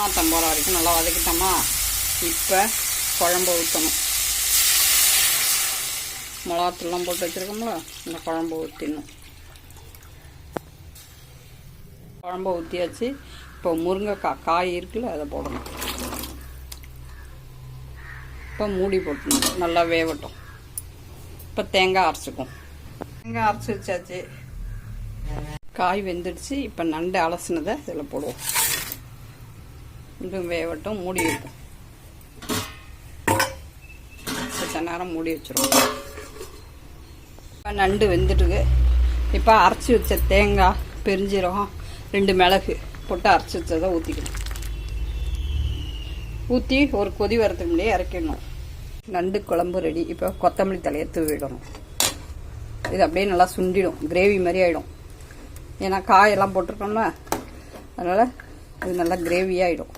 நாத்தம் போகிற வரைக்கும் நல்லா வதக்கிட்டோமா? இப்போ குழம்பு ஊற்றணும் மிளகாத்தூள்லாம் போட்டு வச்சுருக்கோம்ல இந்த குழம்பு ஊற்றிடணும் குழம்பு ஊற்றியாச்சு இப்போ முருங்கைக்காய் காய் இருக்குல்ல அதை போடணும். இப்போ மூடி போட்டணும் நல்லா வேகட்டும் இப்போ தேங்காய் அரைச்சிக்கும் தேங்காய் அரைச்சி வச்சாச்சு. காய் வெந்துடுச்சு. இப்போ நண்டு அலசினதை இதில் போடுவோம். இதுவும் வேகட்டும் மூடி வைப்போம். கொஞ்ச நேரம் மூடி வச்சிருவோம். இப்போ நண்டு வெந்துட்டுருக்கு. இப்போ அரைச்சி வச்ச தேங்காய் பெருஞ்சீரகம் ரெண்டு மிளகு போட்டு அரைச்சி வச்சதை ஊற்றிக்கணும் ஊற்றி ஒரு கொதி வரதுக்கு முன்னாடியே இறக்கிடணும். நண்டு குழம்பு ரெடி. இப்போ கொத்தமல்லி தலையை தூவிடணும் இது அப்படியே நல்லா சுண்டிடும். கிரேவி மாதிரி ஆகிடும் ஏன்னா காயெல்லாம் போட்டிருக்கோம்ல. அதனால் இது நல்லா கிரேவியாகிடும்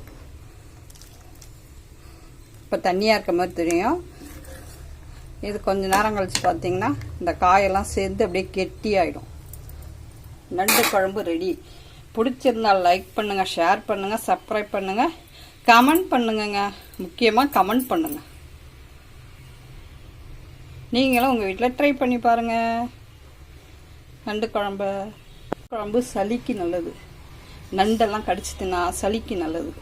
இப்போ தண்ணியாக இருக்க மாதிரி தெரியும். இது கொஞ்ச நேரம் கழிச்சு பார்த்தீங்கன்னா இந்த காயெல்லாம் சேர்ந்து அப்படியே கெட்டியாயிடும். நண்டு குழம்பு ரெடி பிடிச்சிருந்தால் லைக் பண்ணுங்கள் ஷேர் பண்ணுங்கள் சப்ஸ்கிரைப் பண்ணுங்கள் கமெண்ட் பண்ணுங்கங்க. முக்கியமாக கமெண்ட் பண்ணுங்கள் நீங்களும் உங்கள் வீட்டில் ட்ரை பண்ணி பாருங்கள் நண்டு குழம்பு. குழம்பு சளிக்கு நல்லது. நண்டெல்லாம் கடிச்சு தின்னா சளிக்கு நல்லது.